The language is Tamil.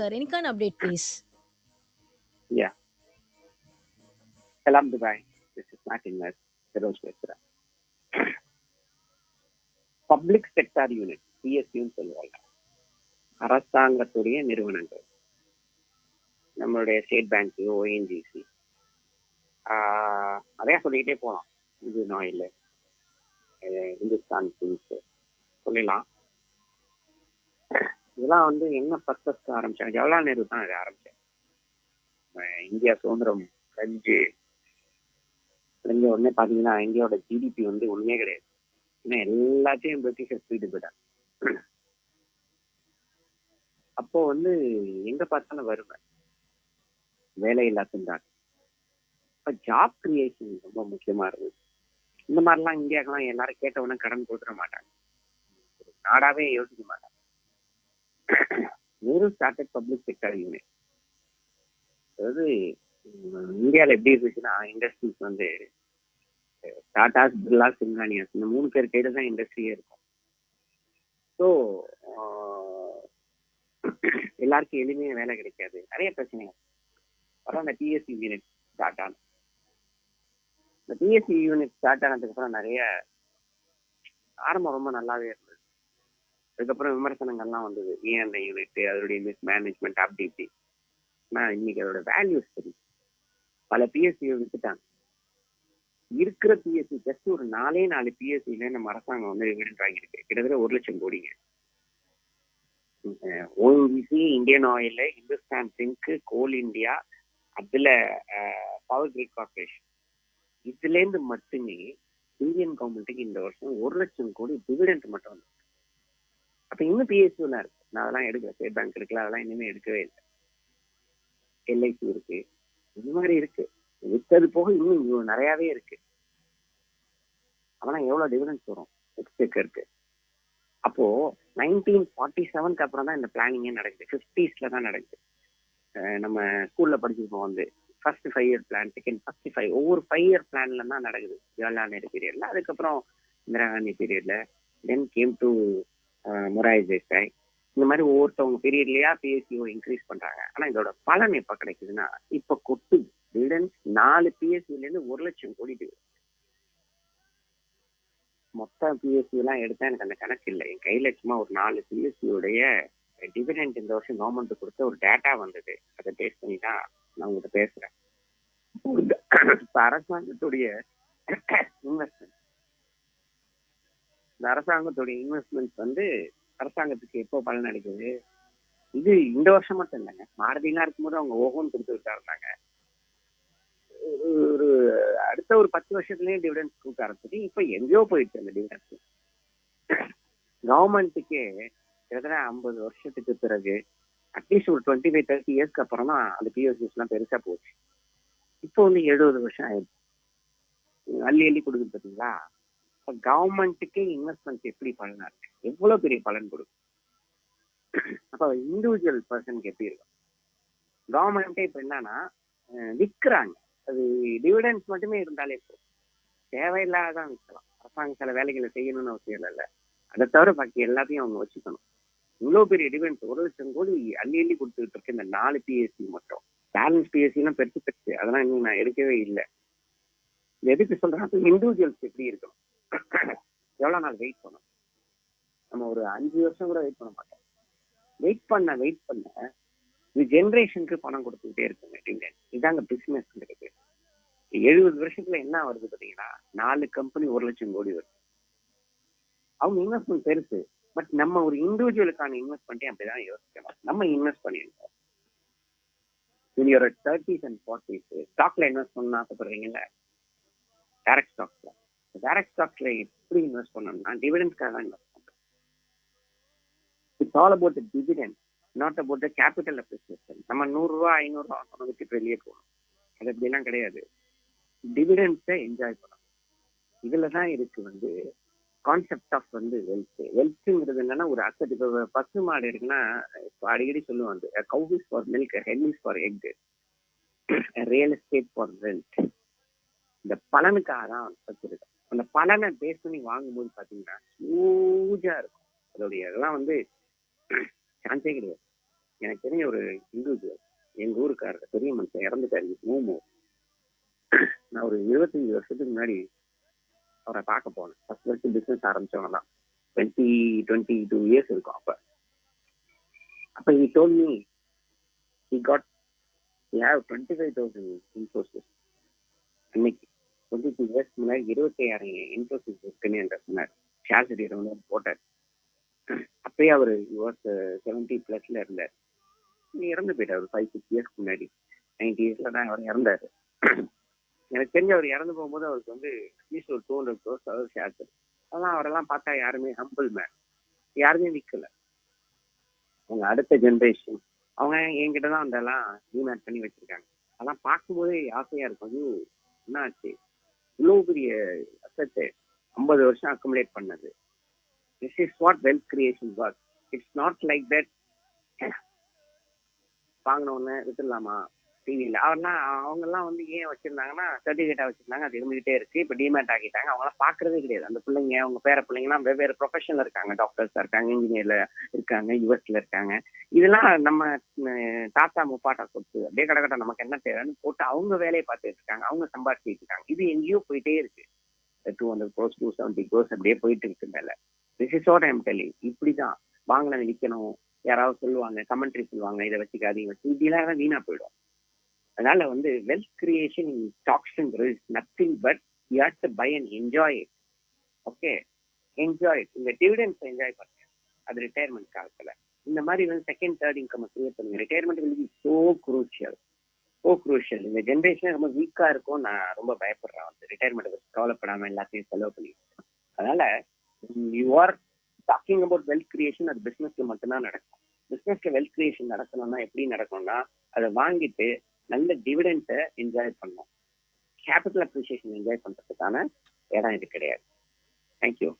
Sir, any kind of update, please? Yeah. Salam Dubai. This is Martin West, Feroz public sector unit பிஎஸ்யூன்னு சொல்லுவாங்க. அரசாங்கத்துடைய நிறுவனங்கள். நம்மளுடைய ஸ்டேட் பேங்க் ஓஎன்ஜிசி நிறையா சொல்லிக்கிட்டே போகலாம் இது நாயில் இந்துஸ்தான் திங்ஸ் சொல்லலாம் இதெல்லாம் வந்து என்ன பர்பஸ்க்கு ஆரம்பிச்சாங்க? ஜவஹர்லால் நேரு தான் இதை ஆரம்பிச்சாங்க அஹ் இந்தியா சுதந்திரம் அடைஞ்சு கழிஞ்ச உடனே பாத்தீங்கன்னா இந்தியாவோட ஜிடிபி வந்து ஒண்ணுமே கிடையாது. ஏன்னா எல்லாத்தையும் பிரிட்டிஷர் ஸ்பீடு போயிட்டாங்க. அப்போ வந்து எங்க பார்த்தாலும் வறுமை. வேலையில்லா திண்டாட்டம் இப்ப ஜாப் கிரியேஷன் ரொம்ப முக்கியமா இருந்தது. இந்த மாதிரிலாம் இந்தியாக்கெல்லாம் எல்லாரும் கேட்ட உடனே கடன் கொடுத்துட மாட்டாங்க. நாடாவே யோசிக்க மாட்டாங்க. Nehru started public sector unit அதாவது இந்தியாவில் இந்தியால எப்படி இருந்துச்சுன்னா இண்டஸ்ட்ரீஸ் வந்து டாடாஸ் பிர்லா சிங்கானியாஸ் இந்த மூணு பேர் கையில தான் இண்டஸ்ட்ரியே இருக்கும். ஸோ எல்லாருக்கும் எளிமையா வேலை கிடைக்காது. நிறைய பிரச்சனைகள் அப்புறம் அந்த டிஎஸ்சி யூனிட் ஸ்டார்ட் ஆனது. இந்த பிஎஸ்சி யூனிட் ஸ்டார்ட் ஆனதுக்கு அப்புறம் நிறைய ஆரம்பம் ரொம்ப நல்லாவே இருந்தது. அதுக்கப்புறம் விமர்சனங்கள்லாம் வந்தது. ஏன் அந்த யூனிட் அதோடைய மிஸ் மேனேஜ்மெண்ட் அப்படி இப்படி. ஆனால் இன்னைக்கு அதோட வேல்யூஸ் தெரியும் பல பிஎஸ்சியை வித்துட்டாங்க. இருக்கிற பிஎஸ்சி ஜஸ்ட் ஒரு நாலே நாலு பிஎஸ்சியில நம்ம அரசாங்கம் வந்து டிவிடெண்ட் வாங்கியிருக்கு. கிட்டத்தட்ட ஒரு லட்சம் கோடிங்க. ONGC Indian Oil Hindustan zinc Coal India அதுல பவர் கிரிட் கார்பரேஷன் இதுல இருந்து மட்டுமே இந்தியன் கவர்மெண்ட்டுக்கு இந்த வருஷம் ஒரு லட்சம் கோடி டிவிடெண்ட் மட்டும் வந்து அப்ப இன்னும் பிஎஸ்சிலாம் இருக்கு. நான் அதெல்லாம் எடுக்கல. ஸ்டேட் பேங்க் இருக்குல்ல அதெல்லாம் இனிமே எடுக்கவே இல்லை. எல்ஐசி இருக்கு. இந்த மாதிரி இருக்கு. வித்தது போக இன்னும் இவ்வளவு நிறையவே இருக்கு. அதெல்லாம் எவ்வளவு டிவிடன்ஸ் வரும்? எக்ஸ்பெக்ட் அப்போ நைன்டீன் ஃபார்ட்டி செவன்க்கு அப்புறம் தான் இந்த பிளானிங்கே நடக்குது. ஃபிஃப்டிஸ்ல தான் நடக்குது. நம்ம ஸ்கூல்ல படிச்சிருப்போம் வந்து. First five year plan second first five ஒவ்வொரு ஃபைவ் இயர் பிளான்ல தான் நடக்குது. ஜவஹர்லால் நேரு பீரியட்ல அதுக்கப்புறம் இந்திரா காந்தி பீரியட்ல then came to Morarji Desai இந்த மாதிரி ஒவ்வொருத்தவங்க பீரியட்லயா பிஎஸ்சிஓ இன்க்ரீஸ் பண்றாங்க. ஆனா இதோட பலன் எப்ப கிடைக்குதுன்னா இப்ப கொட்டு. டிவிடன்ஸ் நாலு பிஎஸ்சில இருந்து ஒரு லட்சம் கோடி. மொத்த பிஎஸ்சி எல்லாம் எடுத்தா எனக்கு அந்த கணக்கு இல்லை. என் கையில சும்மா ஒரு நாலு பிஎஸ்சி உடைய டிவிடெண்ட் இந்த வருஷம் கவர்மெண்ட் கொடுத்த ஒரு டேட்டா வந்தது. அதை பேஸ் பண்ணி தான் நான் உங்ககிட்ட பேசுறேன். அரசாங்கத்துடைய இன்வெஸ்ட்மெண்ட் இந்த அரசாங்கத்துடைய இன்வெஸ்ட்மெண்ட் வந்து அரசாங்கத்துக்கு எப்போ பலன் அடைக்குது இது இந்த வருஷம் மட்டும் இல்லைங்க. மாருதிலாம் இருக்கும்போது அவங்க ஓகோன்னு கொடுத்துட்டு இருந்தாங்க ஒரு அடுத்த ஒரு பத்து வருஷத்துலயே டிவிடன்ஸ் கொடுக்க ஆரம்பிச்சது இப்ப எங்கேயோ போயிடுச்சு அந்த டிவிடன்ஸ் கவர்மெண்ட்டுக்கே கிட்டத்தட்ட ஐம்பது வருஷத்துக்கு பிறகு அட்லீஸ்ட் ஒரு டுவெண்ட்டி ஃபைவ் தேர்ட்டி இயர்ஸ்க்கு அப்புறம் தான் அந்த பிஎஸ்சிஸ் எல்லாம் பெருசா போச்சு. இப்போ வந்து எழுபது வருஷம் ஆயிடுச்சு. அள்ளி அள்ளி கொடுக்குது பார்த்தீங்களா? கவர்மெண்ட்டுக்கே இன்வெஸ்ட்மெண்ட் எப்படி பலனா இருக்கு எவ்வளவு பெரிய பலன் கொடுக்கும்? அப்போ இண்டிவிஜுவல் பர்சனுக்கு எப்படி இருக்கும்? கவர்மெண்ட்டே இப்ப என்னன்னா விற்கிறாங்க. அது டிவிடன்ஸ் மட்டுமே இருந்தாலே போதும். தேவையில்லாதான் விற்கலாம். அரசாங்கம் சில வேலைகளை செய்யணும்னு அவசியம் இல்லை அதை தவிர பாக்கி எல்லாத்தையும் அவங்க வச்சுக்கணும். இவ்வளவு பெரிய டிவிடன்ஸ் ஒரு லட்சம் கோடி அள்ளி அள்ளி கொடுத்துட்டு இருக்கு இந்த நாலு பிஎஸ்சி மட்டும். பேலன்ஸ் பிஎஸ்சி எல்லாம் பெருசு பெருசு. அதெல்லாம் இன்னும் நான் எடுக்கவே இல்லை. எதுக்கு சொல்றேன் இண்டிவிஜுவல்ஸ் எப்படி இருக்கணும்? எவ்வளவு நாள் வெயிட் பண்ணும் நம்ம ஒரு அஞ்சு வருஷம் கூட வெயிட் பண்ண மாட்டோம். வெயிட் பண்ண வெயிட் பண்ண இது ஜென்ரேஷனுக்கு பணம் கொடுத்துக்கிட்டே இருக்குங்க டிவிடெண்ட் இதாங்க பிசினஸ் எழுபது வருஷத்துல என்ன வருது பாத்தீங்கன்னா நாலு கம்பெனி ஒரு லட்சம் கோடி வருது. அவங்க இன்வெஸ்ட்மெண்ட் பெருசு. பட் நம்ம ஒரு இண்டிவிஜுவலுக்கான இன்வெஸ்ட்மெண்ட்டே அப்படிதான் யோசிக்கணும். நம்ம இன்வெஸ்ட் பண்ணிருக்கோம் ஒரு தேர்ட்டிஸ் அண்ட் ஃபார்ட்டிஸ் ஸ்டாக்ல இன்வெஸ்ட் பண்ண ஆசைப்படுறீங்கல்ல? டேரக்ட் ஸ்டாக்ஸ்ல டைரக்ட் ஸ்டாக்ஸ்ல எப்படி இன்வெஸ்ட் பண்ணணும்னா டிவிடன்ஸ்க்காக தான் இன்வெஸ்ட் பண்றோம். It's all about the dividend not about the capital appreciation நம்ம நூறு ஐநூறுரூவா ஐநூறு பணம் வச்சுட்டு வெளியே போகணும் அது அப்படிலாம் கிடையாது. டிவிடெண்ட்ஸை என்ஜாய் பண்ணணும். இதுல தான் இருக்கு வந்து கான்செப்ட் ஆஃப் வந்து வெல்த் வெல்த்ங்கிறது என்னன்னா ஒரு அசட் இப்போ பசு மாடு இருக்குன்னா இப்போ அடிக்கடி சொல்லுவாங்க cow is for milk hen is for egg real estate for wealth இந்த பலனுக்காக தான் வச்சிருக்கோம் அந்த பலனை பேஸ் பண்ணி வாங்கும்போது பாத்தீங்கன்னா ஹியூஜா இருக்கும். அதோடைய இதெல்லாம் வந்து சான்ஸே கிடையாது. எனக்கு தெரிஞ்ச ஒரு இண்டிவிஜுவல் எங்க ஊருக்காரர் பெரிய மனுஷன் இறந்துட்டாரு மூமு நான் ஒரு இருபத்தஞ்சு வருஷத்துக்கு முன்னாடி அவரை பார்க்க போனேன். ஃபர்ஸ்ட் வருஷம் பிசினஸ் ஆரம்பிச்சவங்க தான் டுவெண்ட்டி டுவெண்ட்டி டூ இயர்ஸ் இருக்கும் அப்ப. அப்ப he told me he got he have twenty five thousand Infosys இன்னைக்கு டுவெண்ட்டி டூ இயர்ஸ் முன்னாடி இருபத்தி ஆறு இன்ஃபோசிஸ் இருக்குன்னு என்ற சொன்னார். ஷேர் சர்டிஃபிகேட் வந்து போட்டார். அப்பயே அவர் யுவர்ஸ் செவன்டி பிளஸ்ல இருந்தார் இறந்து போயிட்டார் ஒரு ஃபைவ் சிக்ஸ் இயர்ஸ்க்கு முன்னாடி. நைன்டி இயர்ஸ்ல தான் அவர் இறந்தாரு. எனக்கு தெரிஞ்ச அவர் இறந்து போகும்போது அவருக்கு வந்து அட்லீஸ்ட் ஒரு டூ ஹண்ட்ரட் க்ரோஸ் அவர் ஷேர் அதெல்லாம் அவரெல்லாம் பார்த்தா யாருமே ஹம்பிள் மேன் யாருமே விற்கல அவங்க அடுத்த ஜென்ரேஷன் அவங்க என்கிட்ட தான் அதெல்லாம் ரீமேட் பண்ணி வச்சிருக்காங்க. அதெல்லாம் பார்க்கும்போதே ஆசையா இருக்கும். ஐயோ என்ன ஆச்சு? இவ்வளவு பெரிய அசட்டு ஐம்பது வருஷம் அக்குமுலேட் பண்ணது. This is what wealth creation work it's not like that வாங்கின உடனே டிவியில் அவர்லாம் அவங்கெல்லாம் வந்து ஏன் வச்சிருந்தாங்கன்னா சர்டிஃபிகேட்டா வச்சிருந்தாங்க. அது இருந்துகிட்டே இருக்கு. இப்போ டிமேட் ஆகிட்டாங்க அவங்களாம் பார்க்கறதே கிடையாது. அந்த பிள்ளைங்க அவங்க பேர பிள்ளைங்கலாம் வெவ்வேறு ப்ரொஃபஷன்ல இருக்காங்க. டாக்டர்ஸ் இருக்காங்க இன்ஜினியர்ல இருக்காங்க யூஎஸ்ல இருக்காங்க. இதெல்லாம் நம்ம தாத்தா முப்பாட்டா கொடுத்து அப்படியே கடக்கட்ட நமக்கு என்ன தேவைன்னு போட்டு அவங்க வேலையை பார்த்துட்டு இருக்காங்க. அவங்க சம்பாதிச்சிட்டு இருக்காங்க. இது எங்கேயோ போயிட்டே இருக்கு. Two hundred crores two seventy crores அப்படியே போயிட்டு இருக்கு மேல. This is what I'm telling இப்படிதான். வாங்கினதை விற்கணும் யாராவது சொல்லுவாங்க கமெண்ட்ரி சொல்லுவாங்க. இதை வச்சுக்காதீங்க. வச்சு இப்படிலாம் வீணா போயிடும். அதனால வந்து wealth creation in ஸ்டாக்ஸ்ங்கிறது nothing but you had to buy and enjoy it okay enjoy it இந்த டிவிடென்ஸ் என்ஜாய் பண்ணுங்க. அது ரிட்டையர்மெண்ட் காலத்துல. இந்த மாதிரி வந்து செகண்ட் தேர்ட் இன்கம் கிரியேட் பண்ணுங்க. Retirement will be crucial crucial. Crucial இந்த ஜென்ரேஷன் ரொம்ப வீக்கா இருக்கும் நான் ரொம்ப பயப்படுறேன். வந்து ரிட்டையர்மெண்ட் கவலைப்படாம எல்லாத்தையும் செலவு பண்ணி. அதனால you are talking about wealth creation அது பிசினஸ்ல மட்டும்தான் நடக்கும். பிசினஸ்ல வெல்த் கிரியேஷன் நடக்கணும்னா எப்படி நடக்கும்னா அதை வாங்கிட்டு நல்ல டிவிடெண்ட்டை என்ஜாய் பண்ணோம் கேபிட்டல் அப்ரிசியேஷன் என்ஜாய் பண்றதுக்கான இடம் இது கிடையாது. தேங்க்யூ